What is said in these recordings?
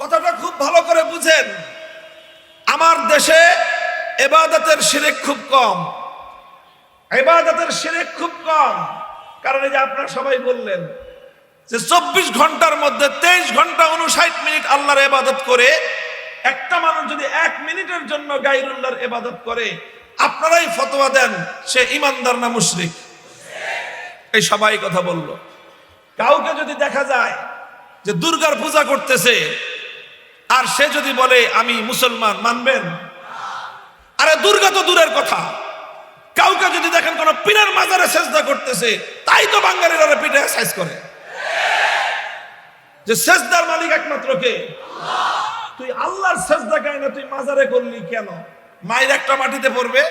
কথাটা খুব ভালো করে বুঝেন। আমার দেশে এবাদতের শিরেক খুব কম। এবাদতের শিরেক খুব কম। কারণ এই যে আপনারা সবাই বললেন যে চব্বিশ ঘণ্টার মধ্যে তেইশ ঘণ্টা উনষাট মিনিট আল্লাহর এবাদত করে, একটা মানুষ যদি এক মিনিটের জন্য গাইরুল্লাহর এবাদত করে, আপনারাই ফতোয়া দেন, সে ইমানদার না মুশরিক? এই সবাই কথা বলল। কাউকে যদি দেখা যায় যে দুর্গার পূজা করতেছে আর সে যদি বলে আমি মুসলমান মানবেন? আরে দুর্গা তো দূরের কথা। কাউকে যদি দেখেন কোন পীরের মাজারে সেজদা করতেছে তাই তো বাঙালিরা পিঠে সাইজ করে। যে সেজদার মালিক একমাত্র কে? তুই আল্লাহর সেজদা গায় না তুই মাজারে করলি কেন? মায়ের একটা মাটিতে পড়বে?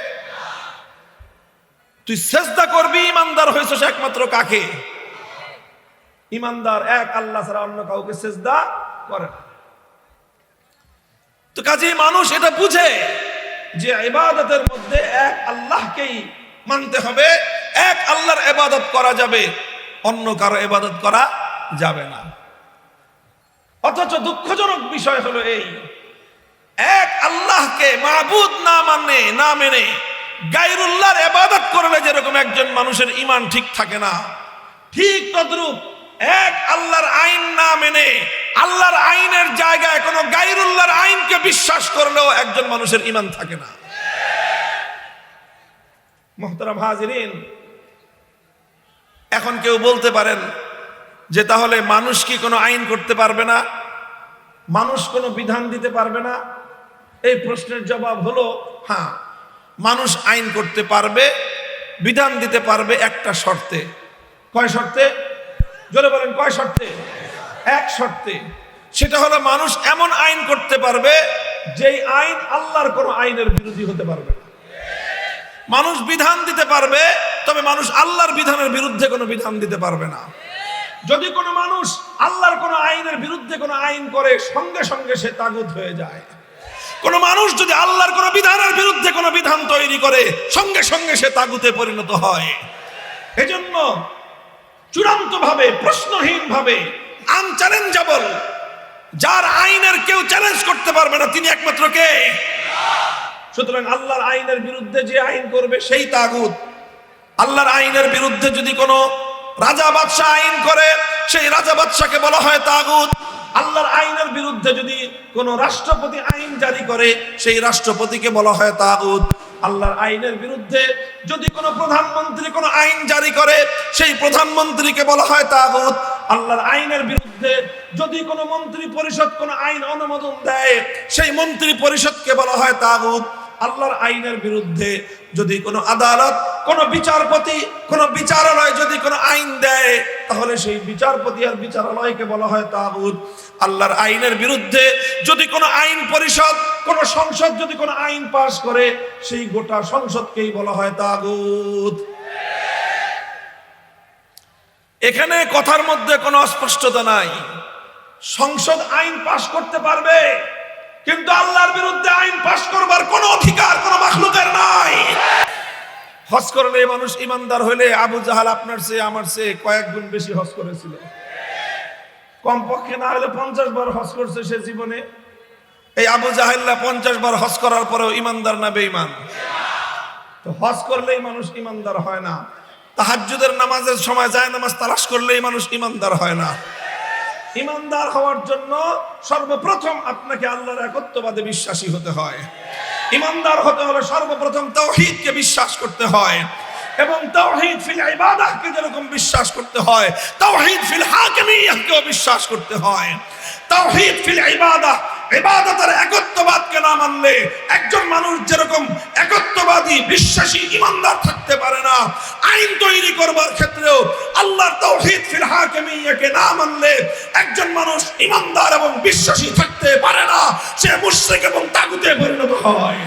তুই সেজদা করবি ইমানদার হয়েছিস একমাত্র কাকে? ইমানদার এক আল্লাহ ছাড়া অন্য কাউকে সেজদা করে না। তো কাজে মানুষ এটা বুঝে যে ইবাদতের মধ্যে এক আল্লাহকেই মানতে হবে, এক আল্লাহর ইবাদত করা যাবে, অন্য কারও ইবাদত করা যাবে না। অথচ দুঃখজনক বিষয় হলো এই, এক আল্লাহকে মাবুদ না মানে না মেনে গাইরুল্লাহর ইবাদত করলে যেরকম একজন মানুষের ইমান ঠিক থাকে না, ঠিক তদ্রূপ এক আল্লাহর আইন না মেনে আল্লাহর আইনের জায়গায় কোনো গাইরুল্লাহর আইনকে বিশ্বাস করলেও একজন মানুষের ইমান থাকে না। মোহতারাম হাজিরিন, এখন কেউ বলতে পারেন যে তাহলে মানুষ কি কোনো আইন করতে পারবে না? মানুষ কোনো বিধান দিতে পারবে না? এই প্রশ্নের জবাব হলো হ্যাঁ মানুষ আইন করতে পারবে, বিধান দিতে পারবে একটা শর্তে। কয় শর্তে? জোরে বলেন, কয় শর্তে? এক শর্তে। সেটা হলো মানুষ এমন আইন করতে পারবে যেই আইন আল্লাহর কোনো আইনের বিরোধী হতে পারবে না। মানুষ বিধান দিতে পারবে, তবে মানুষ আল্লাহর বিধানের বিরুদ্ধে কোনো বিধান দিতে পারবে না। যদি কোনো মানুষ আল্লাহর কোনো আইনের বিরুদ্ধে কোনো আইন করে, সঙ্গে সঙ্গে সে তাগুত হয়ে যায়। কোন মানুষ যদি আল্লাহর কোনো বিধানের বিরুদ্ধে কোনো বিধান তৈরি করে, সঙ্গে সঙ্গে সে তাগুতে পরিণত হয়। এজন্য চূড়ান্ত ভাবে প্রশ্নহীন ভাবে আনচ্যালেঞ্জেবল যার আইনের কেউ চ্যালেঞ্জ করতে পারবে না, তিনি একমাত্র কে? সুতরাং আল্লাহর আইনের বিরুদ্ধে যে আইন করবে সেই তাগুত। আল্লাহর আইনের বিরুদ্ধে যদি কোনো রাজা বাদশাহ আইন করে, সেই রাজা বাদশাকে বলা হয় তাগুত। আল্লাহর আইনের বিরুদ্ধে যদি কোনো রাষ্ট্রপতি আইন জারি করে, সেই রাষ্ট্রপতিকে বলা হয় তাগুত। আল্লাহর আইনের বিরুদ্ধে যদি কোনো প্রধানমন্ত্রী কোনো আইন জারি করে, সেই প্রধানমন্ত্রীকে বলা হয় তাগুত। আল্লাহর আইনের বিরুদ্ধে যদি কোনো মন্ত্রী পরিষদ কোনো আইন অনুমোদন দেয়, সেই মন্ত্রী পরিষদকে বলা হয় তাগুত। আল্লাহর আইনের বিরুদ্ধে যদি কোনো আদালত, কোনো বিচারপতি, কোনো বিচারালয় যদি কোনো আইন দেয়, তাহলে সেই বিচারপতি আর বিচারালয়কে বলা হয় তাগুত। আল্লাহর আইনের বিরুদ্ধে যদি কোনো আইন পরিষদ, কোনো সংসদ যদি কোনো আইন পাশ করে, সেই গোটা সংসদকেই বলা হয় তাগুত। এখানে কথার মধ্যে কোনো অস্পষ্টতা নাই। সংসদ আইন পাশ করতে পারবে কিন্তু আল্লাহর বিরুদ্ধে আইন পাশ করবার কোনো অধিকার কোনো মাখলুকের নাই। হজ করলে মানুষ ইমানদার হলে আবু জাহাল আপনার চেয়ে আমার চেয়ে কয়েক গুণ বেশি হজ করেছিল। কমপক্ষে না হলে পঞ্চাশ বার হজ করছে সে জীবনে। এই আবু জাহাল্লা পঞ্চাশ বার হজ করার পরেও ইমানদার না বেঈমান। তো হজ করলেই মানুষ ইমানদার হয় না। তাহাজ্জুদের নামাজের সময় যায় নামাজ তালাশ করলেই মানুষ ইমানদার হয় না। ইমানদার হওয়ার জন্য সর্বপ্রথম আপনাকে আল্লাহর একত্ববাদে বিশ্বাসী হতে হয়। ইমানদার হতে হলে সর্বপ্রথম তাওহীদকে বিশ্বাস করতে হয় এবং তাওহীদ ফিল ইবাদাহকে যেরকম বিশ্বাস করতে হয়, তাওহীদ ফিল হাকিমিয়াহকেও বিশ্বাস করতে হয়। তাওহীদ ফিল ইবাদাহ, ইবাদতের একত্ববাদকে না মানলে একজন মানুষ যেরকম একত্ববাদী বিশ্বাসী ইমানদার থাকতে পারে না। আইন তৈরি করবার ক্ষেত্রেও আল্লাহর তৌহিদ ফিল হাকিমিয়াকে না মানলে একজন মানুষ ইমানদার এবং বিশ্বাসী থাকতে পারে না। সে মুশরিক এবং তাগুতে পরিণত হয়।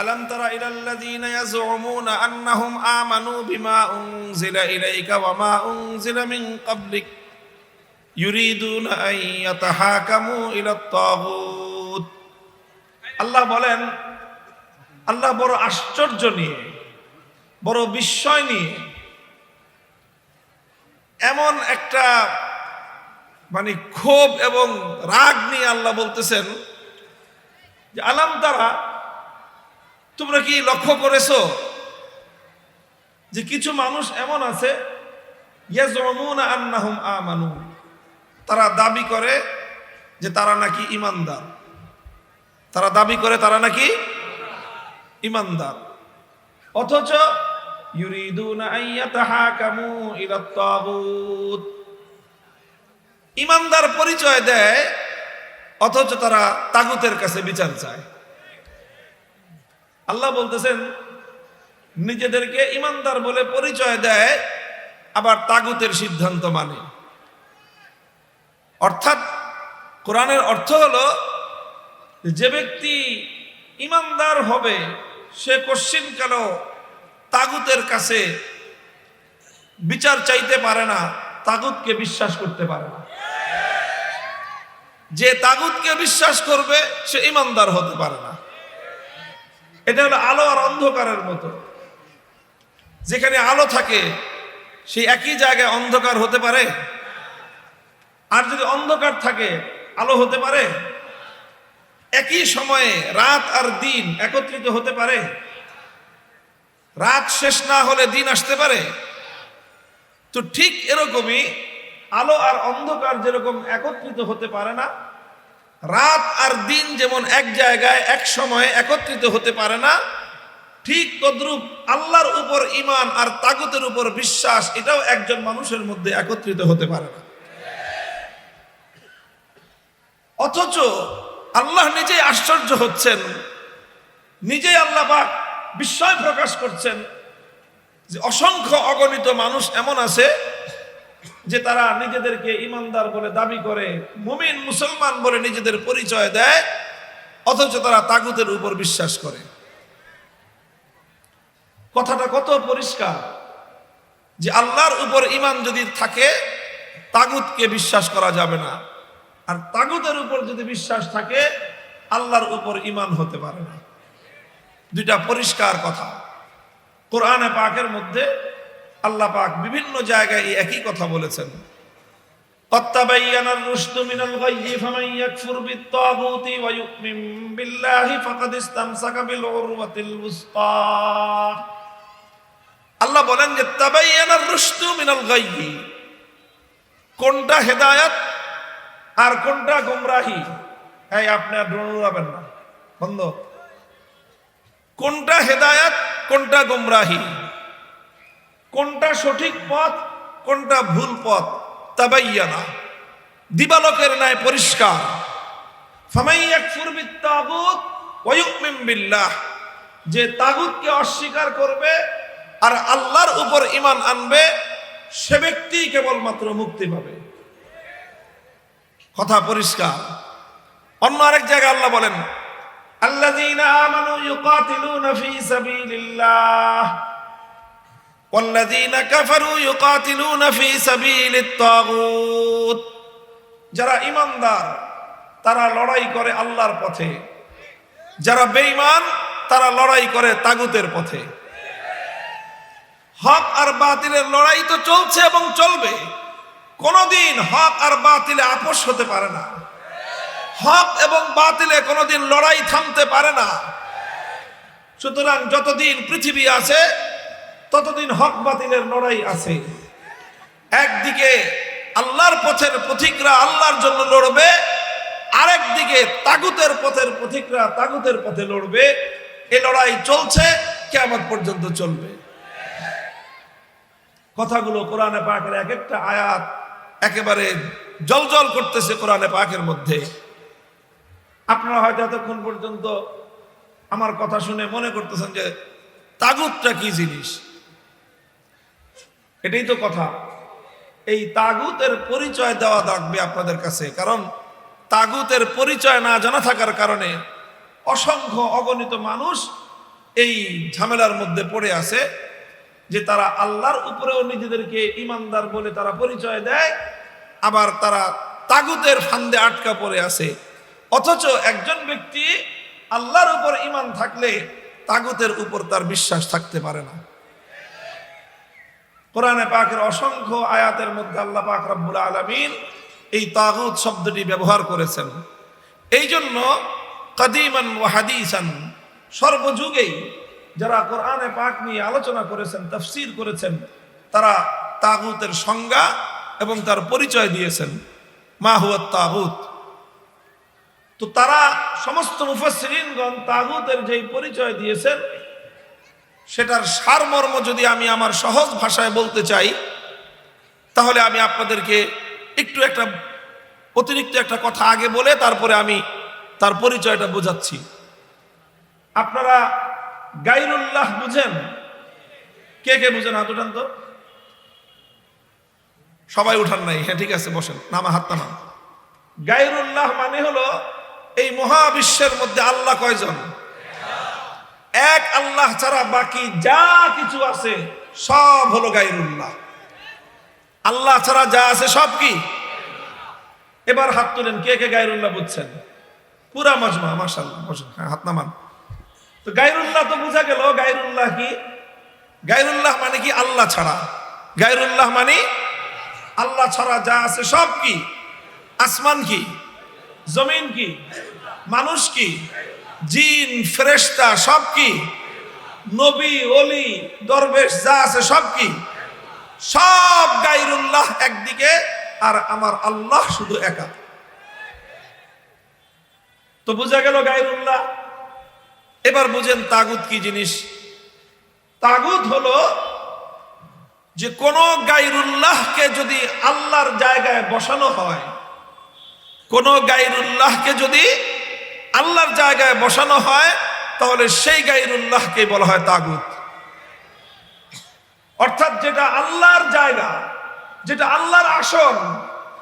ألم تر إلى الذين يزعمون أنهم آمنوا بما أنزل إليك وما أنزل من قبلك يريدون أن يتحاكموا إلى الطاغوت আল্লাহ বলেন আল্লাহ বড় আশ্চর্য নিয়ে বড় বিস্ময় নিয়ে এমন একটা মানে ক্ষোভ এবং রাগ নিয়ে আল্লাহ বলতেছেন যে আলাম তারা তোমরা কি লক্ষ্য করেছ যে কিছু মানুষ এমন আছে? তারা দাবি করে যে তারা নাকি ইমানদার। তারা দাবি করে তারা নাকি ইমানদার। অথচ ইমানদার পরিচয় দেয়, অথচ তারা তাগুতের কাছে বিচার চায়। আল্লাহ বলতেছেন, নিজেদেরকে ইমানদার বলে পরিচয় দেয়, আবার তাগুতের সিদ্ধান্ত মানে। অর্থাৎ কোরআনের অর্থ হলো, যে ব্যক্তি ইমানদার হবে, সে কোশ্চিন কেন তাগুতের কাছে বিচার চাইতে পারে না, তাগুতকে বিশ্বাস করতে পারে না। যে তাগুতকে বিশ্বাস করবে, সে ইমানদার হতে পারে না। এটা হলো আলো আর অন্ধকারের মতো। যেখানে আলো থাকে, সেই একই জায়গায় অন্ধকার হতে পারে। আর যদি অন্ধকার থাকে, আলো হতে পারে। একই সময়ে রাত আর দিন একত্রিত হতে পারে। রাত শেষ না হলে দিন আসতে পারে। তো ঠিক এরকমই আলো আর অন্ধকার যেরকম একত্রিত হতে পারে না রাত আর দিন যেমন এক জায়গায়, এক সময়ে একত্রিত হতে পারে না, ঠিক তদ্রুপ আল্লাহর উপর ইমান আর তাগুতের উপর বিশ্বাস, এটাও একজন মানুষের মধ্যে একত্রিত হতে পারে না। অথচ আল্লাহ নিজেই আশ্চর্য হচ্ছেন, নিজেই আল্লাহ পাক বিস্ময় প্রকাশ করছেন যে অসংখ্য অগণিত মানুষ এমন আছে যে তারা নিজেদেরকে ইমানদার বলে দাবি করে, মুমিন মুসলমান বলে নিজেদের পরিচয় দেয়, অথচ তারা তাগুতের উপর বিশ্বাস করে। কথাটা কত পরিষ্কার যে আল্লাহর উপর ইমান যদি থাকে, তাগুতকে বিশ্বাস করা যাবে না। আর তাগুতের উপর যদি বিশ্বাস থাকে, আল্লাহর উপর ইমান হতে পারে না। দুইটা পরিষ্কার কথা। কোরআনে পাকের মধ্যে আল্লাহ পাক বিভিন্ন জায়গায় একই কথা বলেছেন। আল্লাহ বলেন যে মিনাল গাইহি কোনটা হেদায়ত আর কোনটা গুমরাহি? এই আপনি আর ড্রোন না, বন্ধ। কোনটা হেদায়ত, কোনটা গুমরাহি? কোনটা সঠিক পথ, কোনটা ভুল পথ? তাবাইয়ানা। দিবালকের ন্যায় পরিষ্কার। যে তাগুতকে অস্বীকার করবে আর আল্লাহর উপর ঈমান আনবে, সে ব্যক্তি কেবলমাত্র মুক্তি পাবে। কথা পরিষ্কার। অন্য আরেক জায়গায় আল্লাহ বলেন, আল্লাযীনা والذين كفروا يقاتلون في سبيل الطاغوت যারা ইমানদার তারা লড়াই করে আল্লাহর পথে যারা বেঈমান তারা লড়াই করে তাগুতের পথে হক আর বাতিলের লড়াই তো চলছে এবং চলবে কোনোদিন হক আর বাতিলে আপোষ হতে পারে না হক এবং বাতিলে কোনোদিন লড়াই থামতে পারে না সুতরাং যতদিন পৃথিবী আছে ততদিন হক বাতিলের লড়াই আছে। একদিকে আল্লাহর পথের পথিকরা আল্লাহর জন্য লড়বে আরেক দিকে তাগুতের পথের পথিকরা তাগুতের পথে লড়বে। এ লড়াই চলছে কেমন পর্যন্ত চলবে। কথাগুলো কোরআনে পাকের এক একটা আয়াত একেবারে জলজল করতেছে কোরআনে পাকের মধ্যে। আপনারা হয়তো এতক্ষণ পর্যন্ত আমার কথা শুনে মনে করতেছেন যে তাগুতটা কি জিনিস? এটাই তো কথা। এই তাগুতের পরিচয় দেওয়া থাকবে আপনাদের কাছে, কারণ তাগুতের পরিচয় না জানা থাকার কারণে অসংখ্য অগণিত মানুষ এই ঝামেলার মধ্যে পড়ে আছে যে তারা আল্লাহর উপরেও নিজেদেরকে ইমানদার বলে তারা পরিচয় দেয়, আবার তারা তাগুতের ফান্দে আটকা পড়ে আছে। অথচ একজন ব্যক্তি আল্লাহর উপর ইমান থাকলে তাগুতের উপর তার বিশ্বাস থাকতে পারে না। কোরআনে পাকের অসংখ্য আয়াতের মধ্যে আল্লাহ পাক রব্বুল আলমিন এই তাগুত শব্দটি ব্যবহার করেছেন। এই জন্য কাদিমান ও হাদিসান সর্বযুগেই যারা কোরআনে পাক নিয়ে আলোচনা করেছেন, তফসির করেছেন, তারা তাগুতের সংজ্ঞা এবং তার পরিচয় দিয়েছেন। মা হুয়া তাগুত। তো তারা সমস্ত মুফাসসিরিনগণ তাগুতের যেই পরিচয় দিয়েছেন সেটার সারমর্ম যদি আমি আমার সহজ ভাষায় বলতে চাই, তাহলে আমি আপনাদেরকে একটু একটা অতিরিক্ত একটা কথা আগে বলে তারপরে আমি তার পরিচয়টা বোঝাচ্ছি। আপনারা গাইরুল্লাহ বুঝেন? কে কে বুঝেন? হাত উঠান তো। সবাই উঠান নাই। হ্যাঁ ঠিক আছে, বসেন। নামা হাত নামান গাইরুল্লাহ মানে হলো এই মহাবিশ্বের মধ্যে আল্লাহ কয়জন? আল্লাহ ছাড়া বাকি যা কিছু আছে, সব হলো গাইরুল্লাহ আল্লাহ ছাড়া যা আছে, সব কি? এবার হাত তুলেন, কে কে গাইরুল্লাহ বুঝছেন? পুরা মজমা মাশাল্লাহ হ্যাঁ হাত নামান। তো গাইরুল্লাহ তো বোঝা গেল গাইরুল্লাহ কি? গাইরুল্লাহ মানে কি আল্লাহ ছাড়া? গাইরুল্লাহ মানে আল্লাহ ছাড়া যা আছে, সব কি? আসমান কি? জমিন কি? মানুষ কি? জিন, ফেরেশতা, সব কি? নবী অলি দরবেশ যা আছে সব কি? সব গাইরুল্লাহ একদিকে আর আমার আল্লাহ শুধু একা। তো বোঝা গেল গাইরুল্লাহ, এবার বুঝেন তাগুত কি জিনিস? তাগুত হলো যে কোন গাইরুল্লাহকে যদি আল্লাহর জায়গায় বসানো হয়, কোন গাইরুল্লাহকে যদি আল্লাহর জায়গায় বসানো হয় তাহলে সেই গাইরুল্লাহকে বলা হয় তাগুত। অর্থাৎ যেটা আল্লাহর জায়গা, যেটা আল্লাহর আসন,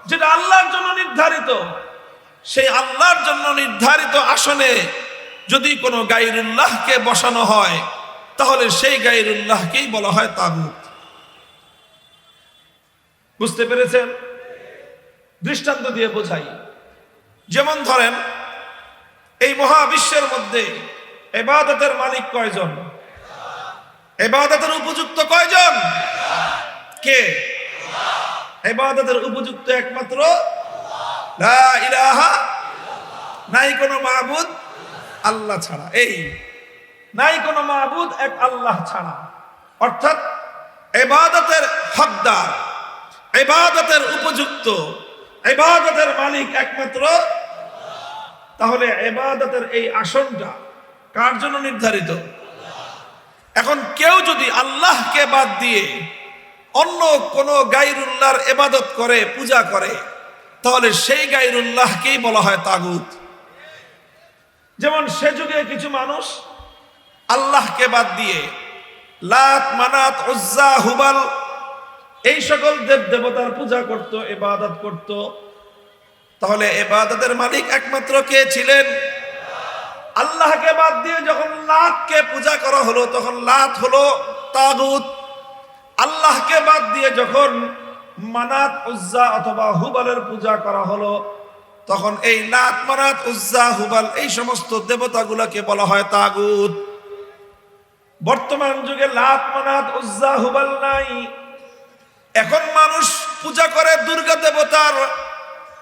যেটা আল্লাহর জন্য নির্ধারিত, সেই আল্লাহর জন্য নির্ধারিত আসনে যদি কোনো গাইরুল্লাহকে বসানো হয়, তাহলে সেই গাইরুল্লাহকেই বলা হয় তাগুত। বুঝতে পেরেছেন? দৃষ্টান্ত দিয়ে বোঝাই। যেমন ধরেন, এই মহাবিশ্বের মধ্যে এবাদতের মালিক কয়জন? এবাদতের উপযুক্ত কয়জন? কে? এবাদতের উপযুক্ত একমাত্র নাই কোনো মাহবুদ আল্লাহ ছাড়া। এই, নাই কোনো মাহবুদ এক আল্লাহ ছাড়া। অর্থাৎ এবাদতের হকদার, এবাদতের উপযুক্ত, এবাদতের মালিক একমাত্র, তাহলে এবাদতের এই আসনটা কার জন্য নির্ধারিত? এখন কেউ যদি আল্লাহকে বাদ দিয়ে অন্য কোন গাইরুল্লাহর এবাদত করে, পূজা করে, তাহলে সেই গাইরুল্লাহকেই বলা হয় তাগুত। যেমন সে যুগে কিছু মানুষ আল্লাহকে বাদ দিয়ে লাত, মানাত, উজ্জা, হুবাল, এই সকল দেব দেবতার পূজা করত, এবাদত করত। তাহলে এবাদতের মালিক একমাত্র কে ছিলেন? আল্লাহকে বাদ দিয়ে যখন লাতকে পূজা করা হলো, তখন লাত হলো তাগুত। আল্লাহকে বাদ দিয়ে যখন মানাত, উজ্জা অথবা হুবালের পূজা করা হলো, তখন এই লাত, মানাত, উজ্জা, হুবাল এই সমস্ত দেবতাগুলোকে বলা হয় তাগুত। বর্তমান যুগে লাত, মানাত, উজ্জা, হুবাল নাই। এখন মানুষ পূজা করে দুর্গা দেবতার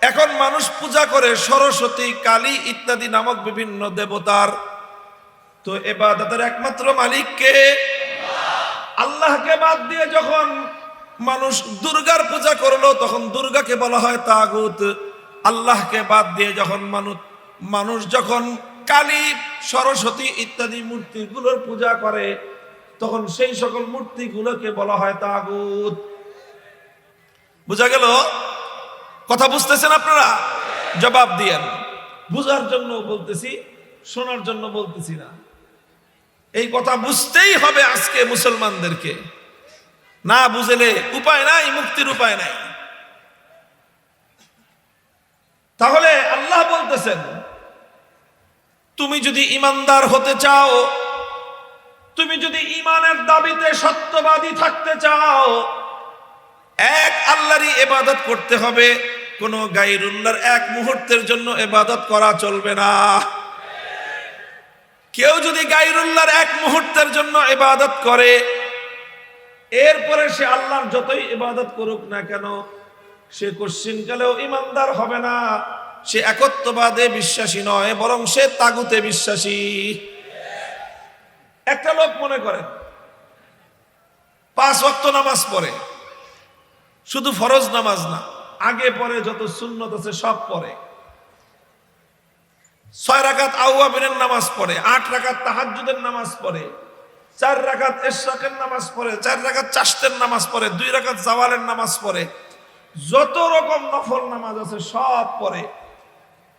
এখন মানুষ পূজা করে সরস্বতী, কালী ইত্যাদি নামক বিভিন্ন দেবতার। তো এবাদতের একমাত্র মালিককে আল্লাহকে বাদ দিয়ে যখন মানুষ দুর্গার পূজা করল, তখন দুর্গাকে বলা হয় তাগুত। আল্লাহকে বাদ দিয়ে যখন মানুষ মানুষ যখন কালী, সরস্বতী ইত্যাদি মূর্তিগুলোর পূজা করে, তখন সেই সকল মূর্তিগুলোকে বলা হয় তাগুত। বুঝা গেল? কথা বুঝতেছেন আপনারা? জবাব দিয়েন। বুঝার জন্য বলতেছি শোনার জন্য বলতেছি না। এই কথা বুঝতেই হবে আজকে মুসলমানদেরকে। না বুঝলে উপায় নাই মুক্তির উপায় নাই। তাহলে আল্লাহ বলতেছেন তুমি যদি ইমানদার হতে চাও তুমি যদি ইমানের দাবিতে সত্যবাদী থাকতে চাও এক আল্লাহরই এবাদত করতে হবে কোন গাইরুল্লাহর এক মুহূর্তের জন্য এবাদত করা চলবে না। কেউ যদি গাইরুল্লাহর এক মুহূর্তের জন্য এবাদত করে, এরপরে সে আল্লাহর যতই ইবাদত করুক না কেন, সে কোশ্চিনকালেও ইমানদার হবে না। সে একত্ববাদে বিশ্বাসী নয়, বরং সে তাগুতে বিশ্বাসী। একটা লোক মনে করেন পাঁচ ওয়াক্ত নামাজ পড়ে, শুধু ফরজ নামাজ না আগে পরে যত সুন্নত আছে সব পড়ে ছয় রাকাত আউয়াবিনের নামাজ পড়ে, আট রাকাত তাহাজ্জুদের নামাজ পড়ে, চার রাকাত এশরাকের নামাজ পড়ে, চার রাকাত চাষতের নামাজ পড়ে, দুই রাকাত জাওয়ালের নামাজ পড়ে। যত রকম নফল নামাজ আছে সব পড়ে।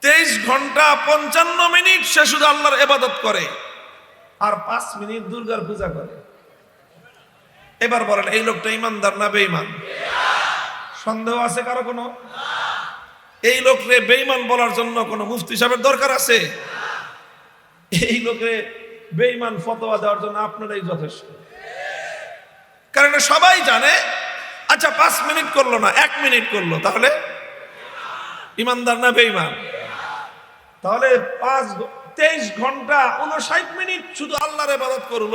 তেইশ ঘণ্টা পঞ্চান্ন মিনিট সে শুধু আল্লাহর এবাদত করে। আর পাঁচ মিনিট দুর্গার পূজা করে। এবার বলেন, এই লোকটা ইমানদার না বেঈমান? সন্দেহ আছে কারও কোনো? এই লোকরে বেইমান বলার জন্য কোনো মুফতি সাহেবের দরকার আছে? এই লোকে বেঈমান ফতোয়া দেওয়ার জন্য আপনারাই যথেষ্ট। কারণ সবাই জানে আচ্ছা পাঁচ মিনিট করল না, এক মিনিট করল, তাহলে? ইমানদার না বেইমান তাহলে পাঁচ তেইশ ঘণ্টা উনষাট মিনিট শুধু আল্লাহর ইবাদত করল,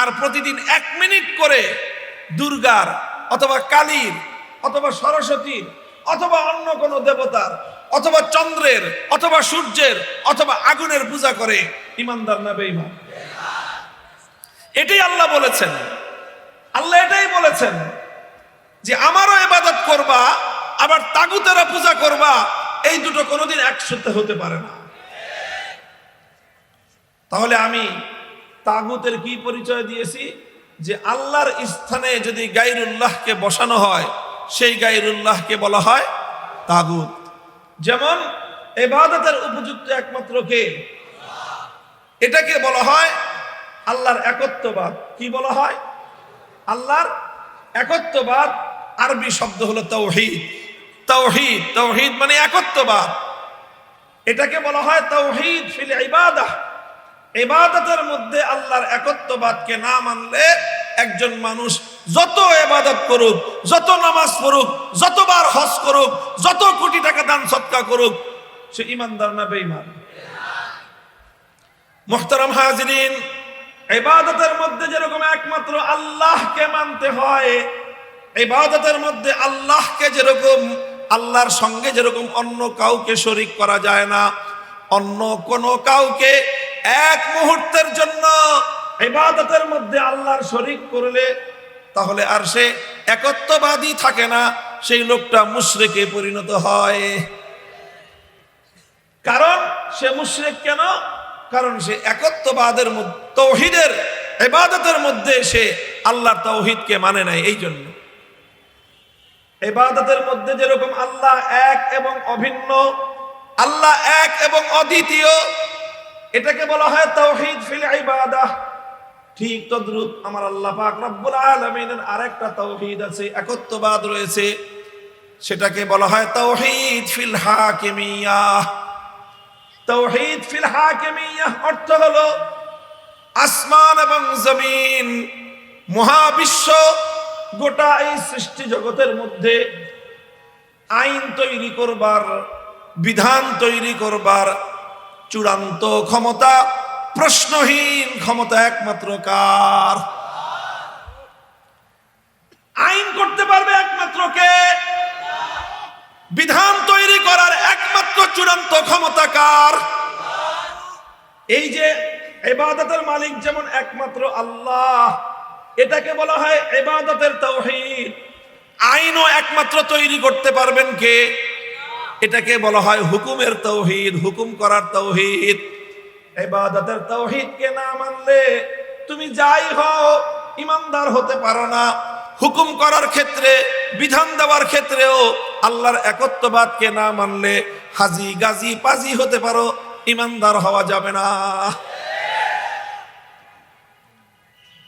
আর প্রতিদিন এক মিনিট করে দুর্গার অথবা কালীর অথবা সরস্বতীর অথবা অন্য কোনো দেবতার, অথবা চন্দ্রের, অথবা সূর্যের, অথবা আগুনের পূজা করে, ইমানদার না বেঈমান? এটাই আল্লাহ বলেছেন। আল্লাহ এটাই বলেছেন যে আমারও ইবাদত করবা, আবার তাগুতেরা পূজা করবা, এই দুটো কোনোদিন একসাথে হতে পারে না। তাহলে আমি তাগুতের কি পরিচয় দিয়েছি? যে আল্লাহর স্থানে যদি গাইরুল্লাহকে বসানো হয় সেই গাইরুল্লাহকে বলা হয় তাগুত। যেমন এবাদতের উপযুক্ত একমাত্র কে? এটাকে বলা হয় আল্লাহর একত্ববাদ। কি বলা হয়? আল্লাহর একত্ববাদ আরবি শব্দ হলো তৌহিদ। তৌহিদ তৌহিদ মানে একত্ববাদ। এটাকে বলা হয় তৌহিদ ফিল ইবাদাহ। ইবাদতের মধ্যে আল্লাহর একত্ববাদকে না মানলে একজন মানুষ যত এবাদত করুক, যত নামাজ পড়ুক, যতবার হজ করুক, যত কোটি টাকা দান সৎকা করুক, সে ইমানদার না বেঈমান? মোহতারাম হাজরিন, ইবাদতের মধ্যে যেরকম একমাত্র আল্লাহকে মানতে হয়, ইবাদতের মধ্যে আল্লাহকে যেরকম, আল্লাহর সঙ্গে যেরকম অন্য কাউকে শরিক করা যায় না, অন্য কোন কাউকে এক মুহূর্তের জন্য ইবাদতের মধ্যে আল্লাহর শরিক করলে তাহলে আর সে একত্ববাদী থাকে না, সেই লোকটা মুশরিকে পরিণত হয়। কারণ সে মুশরিক কেন? কারণ সে একত্ববাদের তৌহিদের, ইবাদতের মধ্যে সে আল্লাহর তৌহিদকে মানে নাই, এই জন্য। ইবাদতের মধ্যে যেরকম আল্লাহ এক এবং অভিন্ন, আল্লাহ এক এবং অদ্বিতীয়, এটাকে বলা হয় তৌহিদ ফিল ইবাদাহ। ঠিক তদ্রুপ আমার আল্লাহ পাক রব্বুল আলামিনের আরেকটা তৌহিদ আছে, একত্ববাদ রয়েছে। সেটাকে বলা হয় তৌহিদ ফিল হাকিমিয়াহ তৌহিদ ফিল হাকিমিয়াহ অর্থ হলো আসমান এবং জমিন, মহাবিশ্ব গোটা এই সৃষ্টি জগতের মধ্যে আইন তৈরি করবার, বিধান তৈরি করবার চূড়ান্ত ক্ষমতা প্রশ্নহীন ক্ষমতা একমাত্র কার? আইন করতে পারবে একমাত্র কে? বিধান তৈরি করার একমাত্র চূড়ান্ত ক্ষমতা কার? এই যে এবাদতের মালিক যেমন একমাত্র আল্লাহ, এটাকে বলা হয় এবাদতের তৌহিদ আইনও একমাত্র তৈরি করতে পারবেন কে? এটাকে বলা হয় হুকুমের তৌহিদ হুকুম করার তৌহিদ এবাদতের তৌহিদকে না মানলে তুমি যাই হও, ইমানদার হতে পারো না। হুকুম করার ক্ষেত্রে, বিধান দেওয়ার ক্ষেত্রেও আল্লাহর একত্ববাদকে না মানলে হাজি গাজি পাজি হতে পারো, ইমানদার হওয়া যাবে না।